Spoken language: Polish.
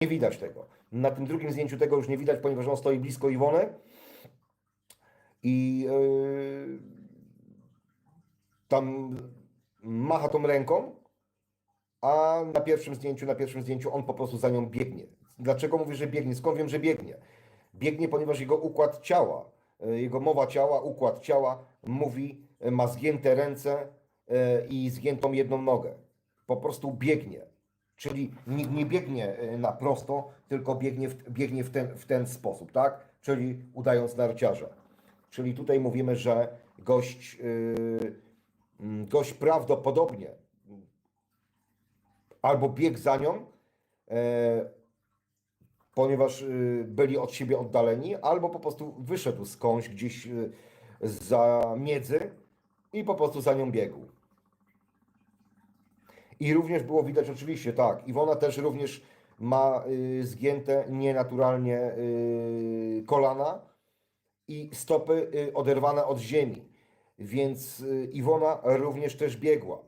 nie widać tego. Na tym drugim zdjęciu tego już nie widać, ponieważ on stoi blisko Iwony i yy, tam macha tą ręką, a na pierwszym zdjęciu, na pierwszym zdjęciu on po prostu za nią biegnie. Dlaczego mówię, że biegnie? Skąd wiem, że biegnie? Biegnie, ponieważ jego układ ciała, y, jego mowa ciała, układ ciała mówi, ma zgięte ręce y, i zgiętą jedną nogę. Po prostu biegnie. Czyli nie, nie biegnie y, na prosto, tylko biegnie w, biegnie w, ten, w ten sposób, tak? Czyli udając narciarza. Czyli tutaj mówimy, że gość, yy, mm, gość prawdopodobnie albo biegł za nią, e, ponieważ y, byli od siebie oddaleni, albo po prostu wyszedł skądś gdzieś y, za miedzy i po prostu za nią biegł. I również było widać oczywiście, tak, Iwona też również ma y, zgięte nienaturalnie y, kolana i stopy y, oderwane od ziemi. Więc y, Iwona również też biegła.